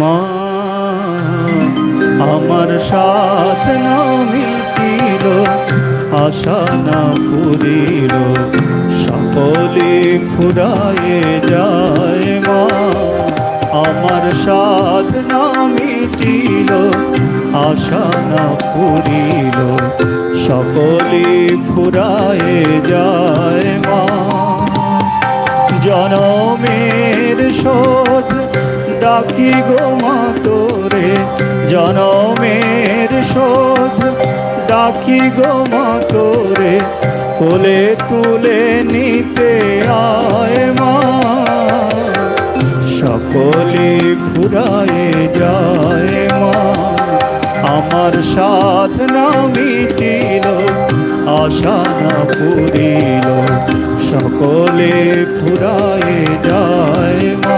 মা, আমার সাথ না মিটিল আশা না পুরিল সকলে ফুরায়ে যায় মা। আমার সাথ না মিটিল আশা না পুরিল সকলে ফুরায়ে যায় মা। জনমের শোধ ডাকি গো মা তোরে, জনমের শোধ। ডাকি গো মা তোরে, কোলে তুলে নিতে আয় মা। সকলে ফুরায়ে যায় মা। আমার সাথ না মিটিল, আশা না পুরিল। সকলে ফুরায়ে যায় মা।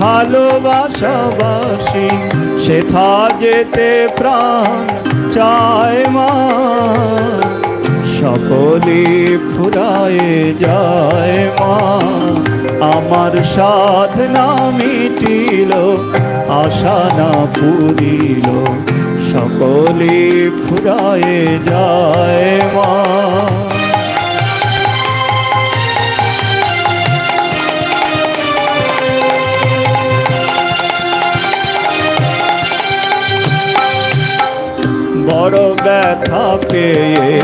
ভালোবাসাবাসি সেথা যেতে প্রাণ চায় মা। সকলে ফুরায়ে যায় মা। আমার সাধনা মিটিল, আশা না পুরিল, সকলে ফুরায়ে যায় মা। বড় ব্যথা পেয়ে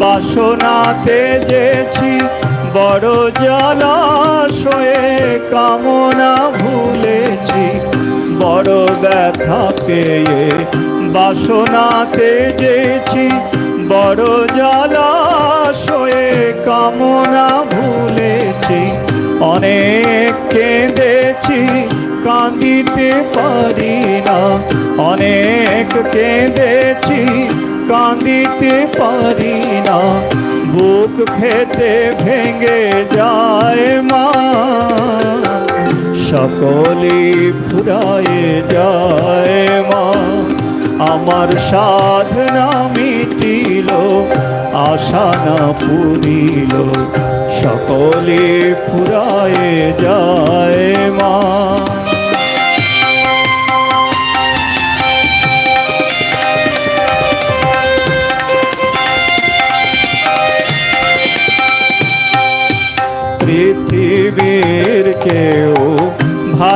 বাসনাতে যেছি, বড় জলাশয়ে কামনা ভুলেছি। বড় ব্যথা পেয়ে বাসনাতে যেছি, বড় জলাশয়ে কামনা ভুলেছি। অনেক কেঁদেছি কাঁদিতে পারি না। অনেক কেঁদেছি, কাঁদিতে পারি না। বুক খেতে ভেঙে যায় মা। সকলে ফুরায়ে যায় মা। আমার সাধনা মিটিল, আশা না পুরিল সকলে ফুরায়ে যায় মা।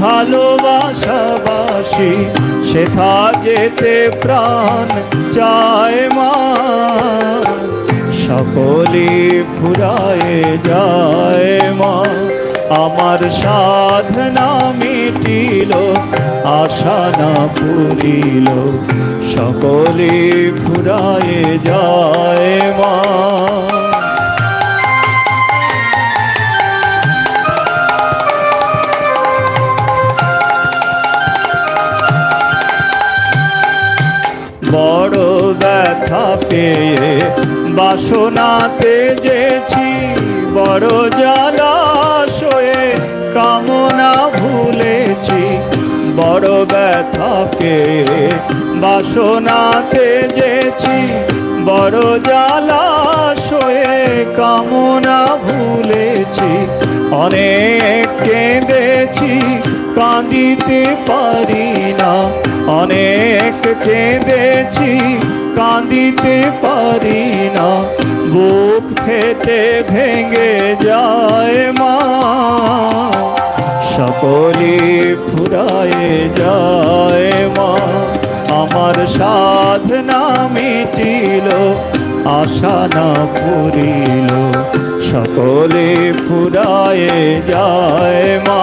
ভালোবাসাবাসি সেথা যেতে প্রাণ চায় মা। সকলে ফুরায়ে যায় মা। আমার সাধনা মিটিল, আশা না পুরিল। সকলে ফুরায়ে যায় মা। পেয়ে বাসনাতে যেছি, বড় জলাশয়ে কামনা ভুলেছি। বড় ব্যথা বাসনাতে যেছি, বড় জলাশয়ে কামনা ভুলেছি। অনেক কেঁদেছি, কাঁদিতে পারি না। অনেক কেঁদেছি কাঁদিতে পারি না, বুক ফেটে ভেঙে যায় মা। সকলে ফুরায়ে যায় মা, আমার সাধনা মিটিল, আশা না পুরিল সকলে ফুরায়ে যায় মা।